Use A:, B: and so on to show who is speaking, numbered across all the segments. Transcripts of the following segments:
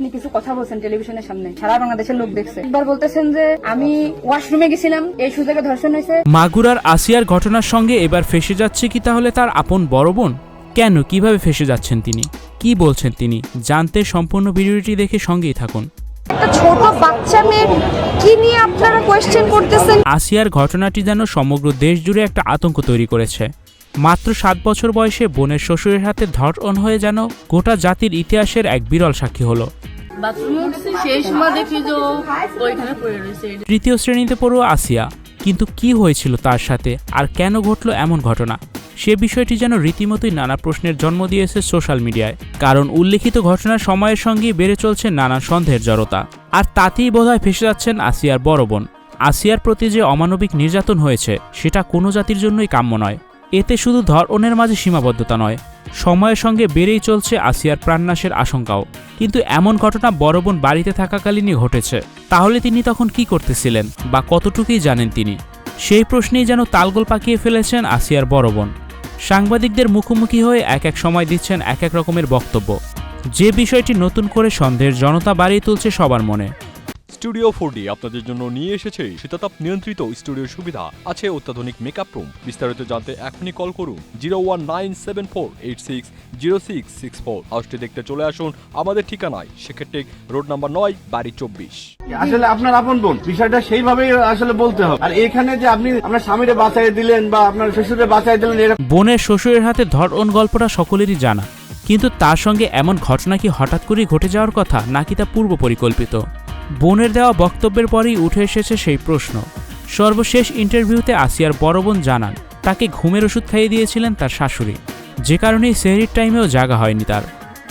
A: আপনি কিছু কথা বলছেন টেলিভিশনের সামনে সারা বাংলাদেশের লোক দেখছে। একবার বলতেছেন যে আমি ওয়াশরুমে গেছিলাম এই সুযোগে ধর্ষণ হয়েছে।
B: মাগুরার আসিয়ার ঘটনার সঙ্গে এবার ফেসে যাচ্ছে কি তাহলে তার আপন বড় বোন? কেন কীভাবে ফেসে যাচ্ছেন তিনি? কি বলছেন তিনি? জানতে সম্পূর্ণ ভিডিওটি দেখে সঙ্গেই থাকুন।
C: ছোট বাচ্চা মেয়ে কি নিয়ে আপনারা কোয়েশ্চেন করতেছেন?
B: আসিয়ার ঘটনাটি যেন সমগ্র দেশ জুড়ে একটা আতঙ্ক তৈরি করেছে। মাত্র সাত বছর বয়সে বোনের শ্বশুরের হাতে ধর্ষণ হয়ে যেন গোটা জাতির ইতিহাসের এক বিরল সাক্ষী হলো। তৃতীয় শ্রেণীতে পড়ুয়া আসিয়া কিন্তু কি হয়েছিল তার সাথে আর কেন ঘটল এমন ঘটনা? সে বিষয়টি যেন রীতিমতোই নানা প্রশ্নের জন্ম দিয়েছে সোশ্যাল মিডিয়ায় কারণ উল্লেখিত ঘটনার সময়ের সঙ্গেই বেড়ে চলছে নানা সন্দেহের জড়তা। আর তাতেই বোধহয় ফেসে যাচ্ছেন আসিয়ার বড় বোন। আসিয়ার প্রতি যে অমানবিক নির্যাতন হয়েছে সেটা কোনো জাতির জন্যই কাম্য নয়। এতে শুধু ধর্ষণের মাঝে সীমাবদ্ধতা নয়, সময়ের সঙ্গে বেড়েই চলছে আসিয়ার প্রাণনাশের আশঙ্কাও। কিন্তু এমন ঘটনা বড় বোন বাড়িতে থাকাকালীনই ঘটেছে। তাহলে তিনি তখন কি করতেছিলেন বা কতটুকুই জানেন তিনি? সেই প্রশ্নেই যেন তালগোল পাকিয়ে ফেলেছেন আসিয়ার বড় বোন। সাংবাদিকদের মুখোমুখি হয়ে এক এক সময় দিচ্ছেন এক এক রকমের বক্তব্য। যে বিষয়টি নতুন করে সন্দেহের জনতা বাড়িয়ে তুলছে সবার মনে।
D: স্টুডিও ফোর আপনাদের জন্য নিয়ে এসেছে শীতাতাপ নিয়ন্ত্রিত স্টুডিও সুবিধা। আছে অত্যাধুনিক মেকআপ রুম বিস্তারিত জানতে এখনই কল করুন zero one nine seven four eight six zero six six four হাউসটি দেখতে চলে আসুন আমাদের ঠিকানায়। সেক্ষেত্রে রোড নাম্বার নয় বাড়ি চব্বিশ।
E: আসলে আপনার আপন বোন বিষয়টা সেইভাবেই আসলে বলতে হবে। আর এখানে যে আপনি আপনার স্বামীরে বাঁচাই দিলেন বা আপনার শ্বশুরে বাঁচাই দিলেন এরকম
B: বোনের শ্বশুরের হাতে ধর্ষণ গল্পটা সকলেরই জানা। কিন্তু তার সঙ্গে এমন ঘটনা কি হঠাৎ করেই ঘটে যাওয়ার কথা নাকি তা পূর্ব পরিকল্পিত বোনের দেওয়া বক্তব্যের পরেই উঠে এসেছে সেই প্রশ্ন। সর্বশেষ ইন্টারভিউতে আসিয়ার বড় বোন জানান, তাকে ঘুমের ওষুধ খাইয়ে দিয়েছিলেন তার শাশুড়ি। যে কারণেই সেহরির টাইমেও জাগা হয়নি তার।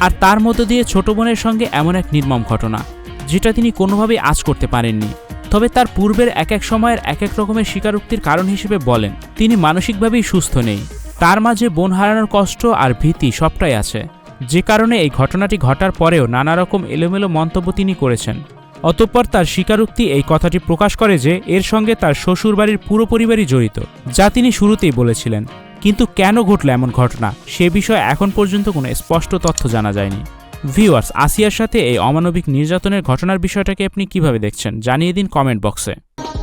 B: আর তার মধ্য দিয়ে ছোট বোনের সঙ্গে এমন এক নির্মম ঘটনা, যেটা তিনি কোনোভাবেই আজ করতে পারেননি। তবে তার পূর্বের এক এক সময়ের এক এক রকমের স্বীকারোক্তির কারণ হিসেবে বলেন, তিনি মানসিকভাবেই সুস্থ নেই। তার মাঝে বোন হারানোর কষ্ট আর ভীতি সবটাই আছে। যে কারণে এই ঘটনাটি ঘটার পরেও নানা রকম এলোমেলো মন্তব্য তিনি করেছেন। অতঃপর তার স্বীকারোক্তি এই কথাটি প্রকাশ করে যে এর সঙ্গে তার শ্বশুরবাড়ির পুরো পরিবারই জড়িত যা তিনি শুরুতেই বলেছিলেন। কিন্তু কেন ঘটল এমন ঘটনা সে বিষয়ে এখন পর্যন্ত কোনো স্পষ্ট তথ্য জানা যায়নি। ভিউয়ার্স আসিয়ার সাথে এই অমানবিক নির্যাতনের ঘটনার বিষয়টাকে আপনি কীভাবে দেখছেন জানিয়ে দিন কমেন্ট বক্সে।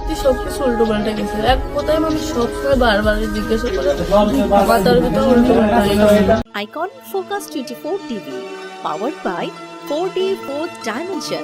F: তুই সবকিছু উল্টো পাল্টে গেছে। এক কোথায় মানুষ সবসময় বারবার জিজ্ঞাসা করে। মাথার ভিতরে উল্টো পাল্টা হয়ে গেছে।
G: Icon Focus 24 TV, powered by 4D 4th Dimension.